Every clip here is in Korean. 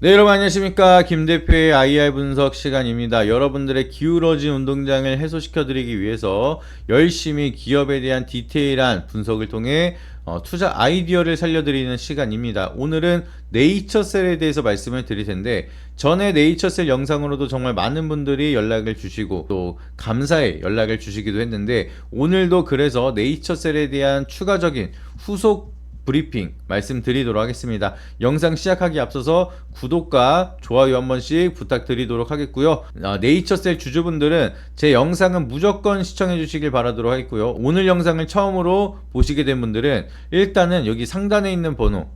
네 여러분 안녕하십니까? 김 대표의 IR 분석 시간입니다. 여러분들의 기울어진 운동장을 해소시켜 드리기 위해서 열심히 기업에 대한 디테일한 분석을 통해 어, 투자 아이디어를 살려드리는 시간입니다. 오늘은 네이처셀에 대해서 말씀을 드릴 텐데 전에 네이처셀 영상으로도 정말 많은 분들이 연락을 주시고 또 감사의 연락을 주시기도 했는데 오늘도 그래서 네이처셀에 대한 추가적인 후속 브리핑 말씀드리도록 하겠습니다. 영상 시작하기 앞서서 구독과 좋아요 한 번씩 부탁드리도록 하겠고요. 아, 네이처셀 주주분들은 제 영상은 무조건 시청해 주시길 바라도록 하겠고요. 오늘 영상을 처음으로 보시게 된 분들은 일단은 여기 상단에 있는 번호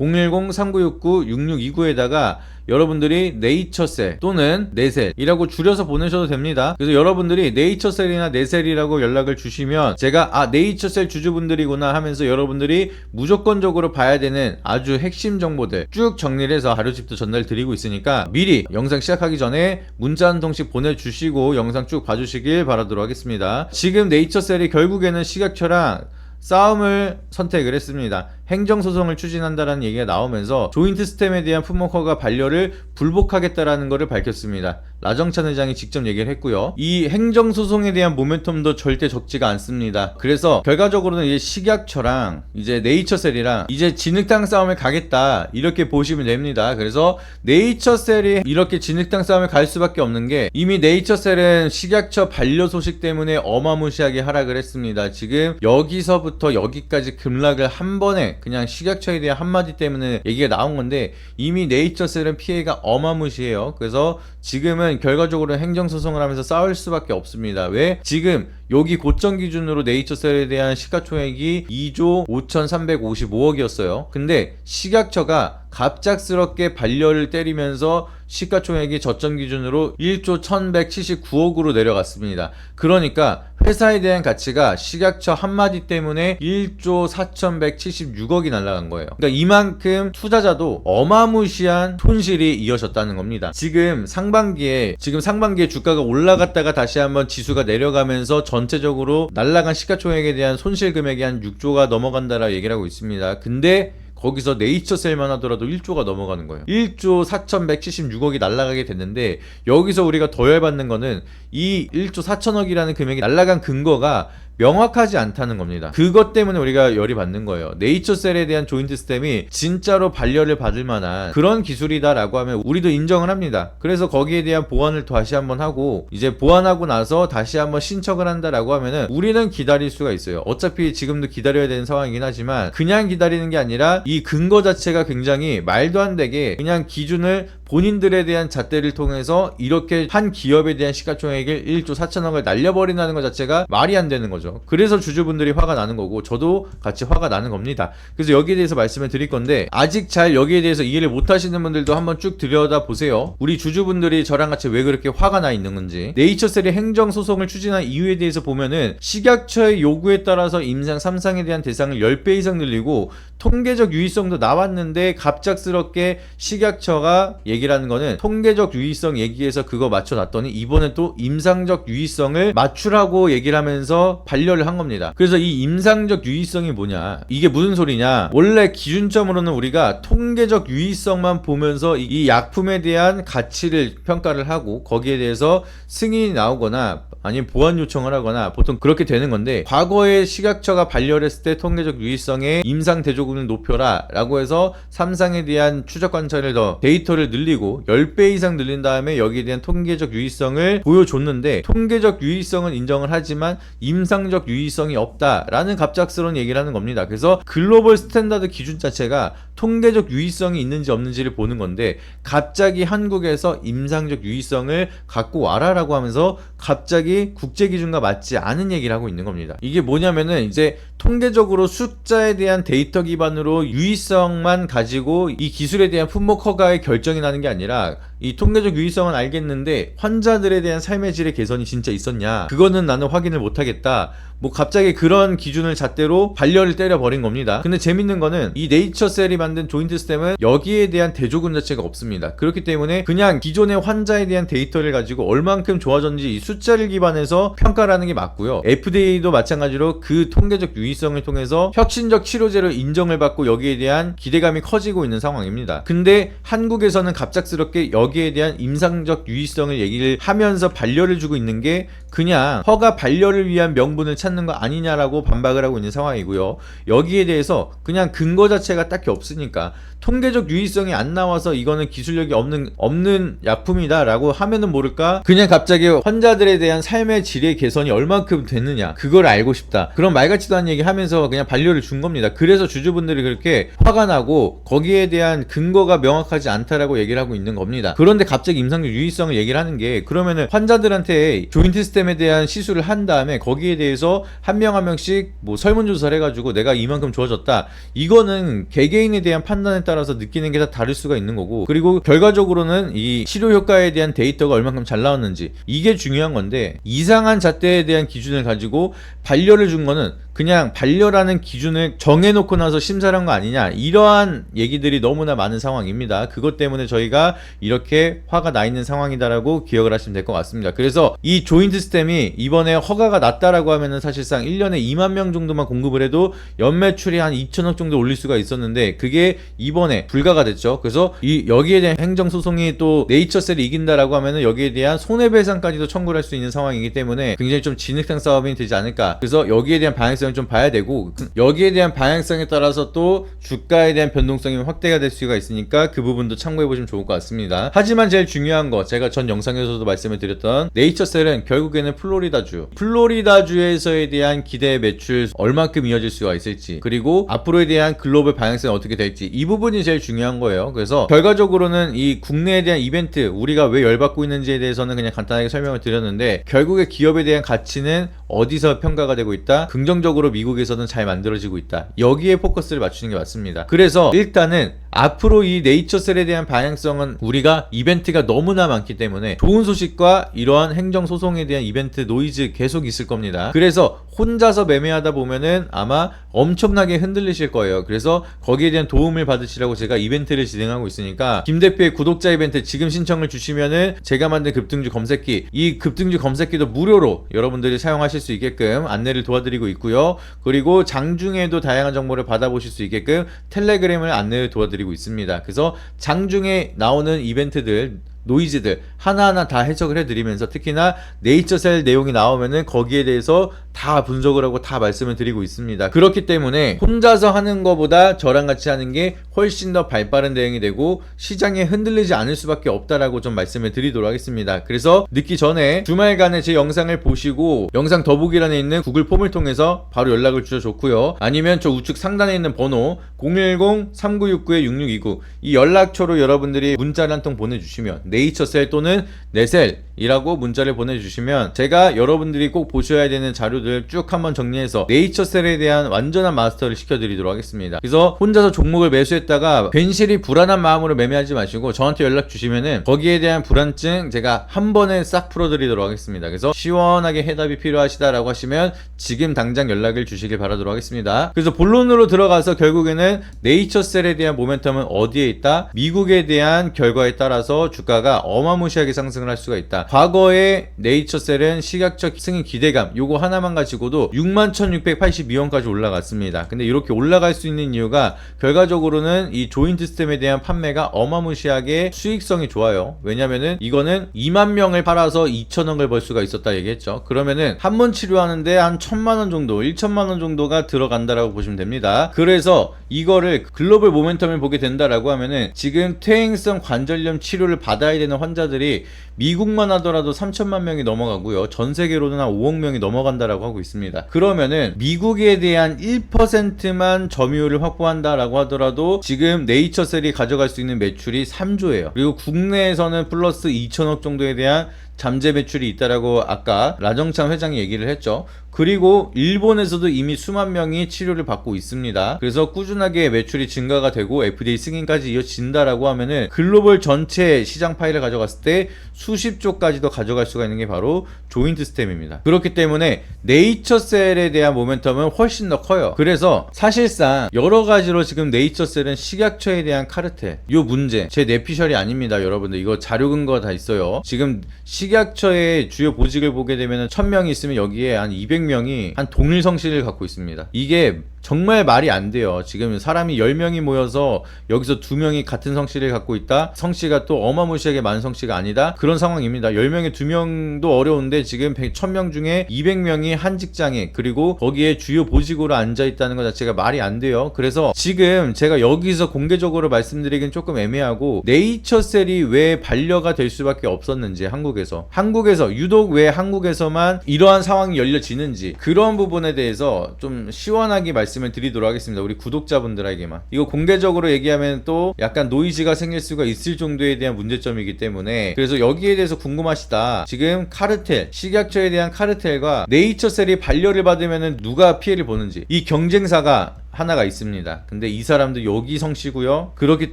010-3969-6629에다가 여러분들이 네이처셀 또는 네셀이라고 줄여서 보내셔도 됩니다. 그래서 여러분들이 네이처셀이나 네셀이라고 연락을 주시면 제가 아 네이처셀 주주분들이구나 하면서 여러분들이 무조건적으로 봐야 되는 아주 핵심 정보들 쭉 정리를 해서 자료집도 전달 드리고 있으니까 미리 영상 시작하기 전에 문자 한 통씩 보내주시고 영상 쭉 봐주시길 바라도록 하겠습니다. 지금 네이처셀이 결국에는 식약처랑 싸움을 선택을 했습니다. 행정소송을 추진한다라는 얘기가 나오면서 조인트 스템에 대한 품목허가 반려를 불복하겠다라는 것을 밝혔습니다. 라정찬 회장이 직접 얘기를 했고요. 이 행정소송에 대한 모멘텀도 절대 적지가 않습니다. 그래서 결과적으로는 이제 식약처랑 이제 네이처셀이랑 이제 진흙탕 싸움을 가겠다 이렇게 보시면 됩니다. 그래서 네이처셀이 이렇게 진흙탕 싸움을 갈 수밖에 없는 게 이미 네이처셀은 식약처 반려 소식 때문에 어마무시하게 하락을 했습니다. 지금 여기서부터 여기까지 급락을 한 번에 그냥 식약처에 대한 한마디 때문에 얘기가 나온 건데 이미 네이처셀은 피해가 어마무시해요. 그래서 지금은 결과적으로 행정소송을 하면서 싸울 수밖에 없습니다. 왜? 지금 여기 고점 기준으로 네이처셀에 대한 시가총액이 2조 5,355억이었어요. 근데 식약처가 갑작스럽게 반려를 때리면서 시가총액이 저점 기준으로 1조 1179억으로 내려갔습니다. 그러니까 회사에 대한 가치가 식약처 한마디 때문에 1조 4176억이 날라간 거예요. 그러니까 이만큼 투자자도 어마무시한 손실이 이어졌다는 겁니다. 지금 상반기에 지금 상반기에 주가가 올라갔다가 다시 한번 지수가 내려가면서 전 체적으로 날라간 시가총액에 대한 손실 금액이 한 6조가 넘어간다라 얘기를 하고 있습니다. 근데 거기서 네이처셀만 하더라도 1조가 넘어가는 거예요. 1조 4,176억이 날라가게 됐는데 여기서 우리가 더 열받는 거는 이 1조 4천억이라는 금액이 날라간 근거가 명확하지 않다는 겁니다. 그것 때문에 우리가 열이 받는 거예요. 네이처셀에 대한 조인트 스템이 진짜로 반려를 받을 만한 그런 기술이다라고 하면 우리도 인정을 합니다. 그래서 거기에 대한 보완을 다시 한번 하고 이제 보완하고 나서 다시 한번 신청을 한다라고 하면은 우리는 기다릴 수가 있어요. 어차피 지금도 기다려야 되는 상황이긴 하지만 그냥 기다리는 게 아니라 이 근거 자체가 굉장히 말도 안 되게 그냥 기준을 본인들에 대한 잣대를 통해서 이렇게 한 기업에 대한 시가총액을 1조 4천억을 날려버린다는 것 자체가 말이 안 되는 거죠. 그래서 주주분들이 화가 나는 거고 저도 같이 화가 나는 겁니다. 그래서 여기에 대해서 말씀을 드릴 건데 아직 잘 여기에 대해서 이해를 못 하시는 분들도 한번 쭉 들여다 보세요. 우리 주주분들이 저랑 같이 왜 그렇게 화가 나 있는 건지 네이처셀이 행정 소송을 추진한 이유에 대해서 보면은 식약처의 요구에 따라서 임상 3상에 대한 대상을 10배 이상 늘리고 통계적 유의성도 나왔는데 갑작스럽게 식약처가 얘기 를 하는 거는 통계적 유의성 얘기해서 그거 맞춰놨더니 이번에 또 임상적 유의성을 맞추라고 얘기를 하면서 반려를 한 겁니다. 그래서 이 임상적 유의성이 뭐냐? 이게 무슨 소리냐? 원래 기준점으로는 우리가 통계적 유의성만 보면서 이- 이 약품에 대한 가치를 평가를 하고 거기에 대해서 승인이 나오거나 아니면 보완 요청을 하거나 보통 그렇게 되는 건데 과거에 식약처가 반려를 했을 때 통계적 유의성의 임상 대조군을 높여라 라고 해서 삼상에 대한 추적 관찰을 더 데이터를 늘리고 10배 이상 늘린 다음에 여기에 대한 통계적 유의성을 보여줬는데 통계적 유의성은 인정을 하지만 임상적 유의성이 없다라는 갑작스러운 얘기를 하는 겁니다. 그래서 글로벌 스탠다드 기준 자체가 통계적 유의성이 있는지 없는지를 보는 건데 갑자기 한국에서 임상적 유의성을 갖고 와라라고 하면서 갑자기 국제 기준과 맞지 않은 얘기를 하고 있는 겁니다. 이게 뭐냐면은 이제 통계적으로 숫자에 대한 데이터 기반으로 유의성만 가지고 이 기술에 대한 품목 허가의 결정이 나는 게 아니라 이 통계적 유의성은 알겠는데 환자들에 대한 삶의 질의 개선이 진짜 있었냐? 그거는 나는 확인을 못 하겠다. 뭐 갑자기 그런 기준을 잣대로 반려를 때려버린 겁니다. 근데 재밌는 거는 이 네이처셀이 만든 조인트 스템은 여기에 대한 대조군 자체가 없습니다. 그렇기 때문에 그냥 기존의 환자에 대한 데이터를 가지고 얼만큼 좋아졌는지 이 숫자를 기반해서 평가를 하는 게 맞고요. FDA도 마찬가지로 그 통계적 유의성을 통해서 혁신적 치료제로 인정을 받고 여기에 대한 기대감이 커지고 있는 상황입니다. 근데 한국에서는 갑작스럽게 여기 에 대한 임상적 유의성을 얘기를 하면서 반려를 주고 있는 게 그냥 허가 반려를 위한 명분을 찾는 거 아니냐라고 반박을 하고 있는 상황이고요. 여기에 대해서 그냥 근거 자체가 딱히 없으니까 통계적 유의성이 안 나와서 이거는 기술력이 없는 없는 약품이다라고 하면은 모를까? 그냥 갑자기 환자들에 대한 삶의 질의 개선이 얼만큼 됐느냐? 그걸 알고 싶다. 그런 말 같지도 않은 얘기 하면서 그냥 반려를 준 겁니다. 그래서 주주분들이 그렇게 화가 나고 거기에 대한 근거가 명확하지 않다라고 얘기를 하고 있는 겁니다 그런데 갑자기 임상적 유의성을 얘기를 하는 게 그러면은 환자들한테 조인트 시스템에 대한 시술을 한 다음에 거기에 대해서 한 명 한 명씩 뭐 설문조사를 해가지고 내가 이만큼 좋아졌다. 이거는 개개인에 대한 판단에 따라서 느끼는 게 다 다를 수가 있는 거고 그리고 결과적으로는 이 치료 효과에 대한 데이터가 얼만큼 잘 나왔는지 이게 중요한 건데 이상한 잣대에 대한 기준을 가지고 반려를 준 거는 그냥 반려라는 기준을 정해놓고 나서 심사를 한 거 아니냐. 이러한 얘기들이 너무나 많은 상황입니다. 그것 때문에 저희가 이렇게 화가 나 있는 상황이다라고 기억을 하시면 될 것 같습니다. 그래서 이 조인트 스템이 이번에 허가가 났다라고 하면은 사실상 1년에 2만 명 정도만 공급을 해도 연매출이 한 2천억 정도 올릴 수가 있었는데 그게 이번에 불가가 됐죠. 그래서 이 여기에 대한 행정소송이 또 네이처셀이 이긴다라고 하면은 여기에 대한 손해배상까지도 청구를 할 수 있는 상황이기 때문에 굉장히 좀 진흙탕 싸움이 되지 않을까. 그래서 여기에 대한 방향성 을 좀 봐야 되고 그- 여기에 대한 방향성에 따라서 또 주가에 대한 변동성이 확대가 될 수가 있으니까 그 부분도 참고해 보시면 좋을 것 같습니다. 하지만 제일 중요한 거 제가 전 영상에서도 말씀을 드렸던 네이처셀은 결국에는 플로리다주. 플로리다주에서에 대한 기대 매출 얼만큼 이어질 수가 있을지 그리고 앞으로에 대한 글로벌 방향성이 어떻게 될지 이 부분이 제일 중요한 거예요. 그래서 결과적으로는 이 국내에 대한 이벤트 우리가 왜 열받고 있는지에 대해서는 그냥 간단하게 설명을 드렸는데 결국에 기업에 대한 가치는 어디서 평가가 되고 있다? 긍정적 으로 미국에서는 잘 만들어지고 있다 여기에 포커스를 맞추는 게 맞습니다 그래서 일단은 앞으로 이 네이처셀에 대한 방향성은 우리가 이벤트가 너무나 많기 때문에 좋은 소식과 이러한 행정 소송에 대한 이벤트 노이즈 계속 있을 겁니다. 그래서 혼자서 매매하다 보면은 아마 엄청나게 흔들리실 거예요. 그래서 거기에 대한 도움을 받으시라고 제가 이벤트를 진행하고 있으니까 김 대표의 구독자 이벤트 지금 신청을 주시면은 제가 만든 급등주 검색기 이 급등주 검색기도 무료로 여러분들이 사용하실 수 있게끔 안내를 도와드리고 있고요. 그리고 장중에도 다양한 정보를 받아보실 수 있게끔 텔레그램을 안내를 도와드리고 있습니다. 그래서 장중에 나오는 이벤트들 노이즈들 하나하나 다 해석을 해드리면서 특히나 네이처셀 내용이 나오면은 거기에 대해서 다 분석을 하고 다 말씀을 드리고 있습니다. 그렇기 때문에 혼자서 하는 것보다 저랑 같이 하는 게 훨씬 더 발빠른 대응이 되고 시장에 흔들리지 않을 수밖에 없다라고 좀 말씀을 드리도록 하겠습니다. 그래서 늦기 전에 주말간에 제 영상을 보시고 영상 더보기란에 있는 구글 폼을 통해서 바로 연락을 주셔 좋고요. 아니면 저 우측 상단에 있는 번호 010-3969-6629 이 연락처로 여러분들이 문자를 한 통 보내주시면 네이처셀 또는 네셀이라고 문자를 보내주시면 제가 여러분들이 꼭 보셔야 되는 자료들 쭉 한번 정리해서 네이처셀에 대한 완전한 마스터를 시켜드리도록 하겠습니다. 그래서 혼자서 종목을 매수했다가 괜시리 불안한 마음으로 매매하지 마시고 저한테 연락 주시면은 거기에 대한 불안증 제가 한 번에 싹 풀어드리도록 하겠습니다. 그래서 시원하게 해답이 필요하시다라고 하시면 지금 당장 연락을 주시길 바라도록 하겠습니다. 그래서 본론으로 들어가서 결국에는 네이처셀에 대한 모멘텀은 어디에 있다? 미국에 대한 결과에 따라서 주가가 어마무시하게 상승을 할 수가 있다. 과거에 네이처셀은 시각적 승인 기대감 요거 하나만 가지고도 61,682원까지 올라갔습니다. 근데 이렇게 올라갈 수 있는 이유가 결과적으로는 이 조인트 시스템에 대한 판매가 어마무시하게 수익성이 좋아요. 왜냐면은 이거는 2만 명을 팔아서 2천억을 벌 수가 있었다 얘기했죠. 그러면은 한 번 치료하는데 한 천만 원 정도, 1천만 원 정도가 들어간다라고 보시면 됩니다. 그래서 이거를 글로벌 모멘텀을 보게 된다라고 하면은 지금 퇴행성 관절염 치료를 받아야 되는 환자들이 미국만 하더라도 3천만 명이 넘어가고요. 전 세계로는 한 5억 명이 넘어간다라고 하고 있습니다. 그러면은 미국에 대한 1%만 점유율을 확보한다라고 하더라도 지금 네이처셀이 가져갈 수 있는 매출이 3조예요. 그리고 국내에서는 플러스 2천억 정도에 대한 잠재 매출이 있다라고 아까 라정창 회장이 얘기를 했죠. 그리고 일본에서도 이미 수만 명이 치료를 받고 있습니다. 그래서 꾸준하게 매출이 증가가 되고 FDA 승인까지 이어진다라고 하면은 글로벌 전체 시장 파일을 가져갔을 때 수십 조까지도 가져갈 수가 있는 게 바로 조인트 스템입니다. 그렇기 때문에 네이처셀에 대한 모멘텀은 훨씬 더 커요. 그래서 사실상 여러 가지로 지금 네이처셀은 식약처에 대한 카르텔 요 문제 제 내피셜이 아닙니다, 여러분들 이거 자료 근거 다 있어요. 지금 식 약처의 주요 보직을 보게 되면 1000명이 있으면 여기에 한 200명이 한 동일 성실을 갖고 있습니다. 이게 정말 말이 안 돼요. 지금 사람이 10명이 모여서 여기서 2명이 같은 성씨를 갖고 있다. 성씨가 또 어마무시하게 많은 성씨가 아니다. 그런 상황입니다. 10명에 2명도 어려운데 지금 100, 1000명 중에 200명이 한 직장에 그리고 거기에 주요 보직으로 앉아 있다는 것 자체가 말이 안 돼요. 그래서 지금 제가 여기서 공개적으로 말씀드리긴 조금 애매하고 네이처셀이 왜 반려가 될 수밖에 없었는지 한국에서 한국에서 유독 왜 한국에서만 이러한 상황이 열려지는지 그런 부분에 대해서 좀 시원하게 말씀 을 드리도록 하겠습니다. 우리 구독자분들에게만 이거 공개적으로 얘기하면 또 약간 노이즈가 생길 수가 있을 정도에 대한 문제점이기 때문에 그래서 여기에 대해서 궁금하시다. 지금 카르텔 식약처에 대한 카르텔과 네이처셀이 반려를 받으면 누가 피해를 보는지 이 경쟁사가 하나가 있습니다. 근데 이 사람도 여기 성씨고요. 그렇기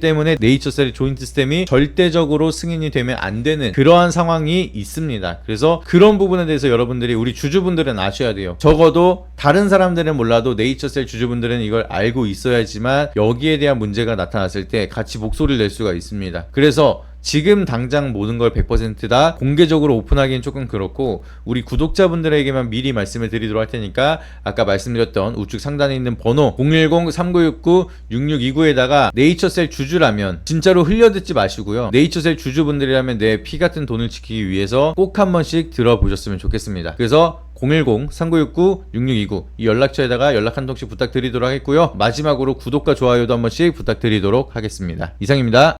때문에 네이처셀의 조인트 스템이 절대적으로 승인이 되면 안 되는 그러한 상황이 있습니다. 그래서 그런 부분에 대해서 여러분들이 우리 주주분들은 아셔야 돼요. 적어도 다른 사람들은 몰라도 네이처셀 주주분들은 이걸 알고 있어야지만 여기에 대한 문제가 나타났을 때 같이 목소리를 낼 수가 있습니다. 그래서 지금 당장 모든 걸 100%다. 공개적으로 오픈하기는 조금 그렇고 우리 구독자분들에게만 미리 말씀을 드리도록 할 테니까 아까 말씀드렸던 우측 상단에 있는 번호 010-3969-6629에다가 네이처셀 주주라면 진짜로 흘려듣지 마시고요. 네이처셀 주주분들이라면 내 피 같은 돈을 지키기 위해서 꼭 한 번씩 들어보셨으면 좋겠습니다. 그래서 010-3969-6629 이 연락처에다가 연락 한 통씩 부탁드리도록 하겠고요. 마지막으로 구독과 좋아요도 한 번씩 부탁드리도록 하겠습니다. 이상입니다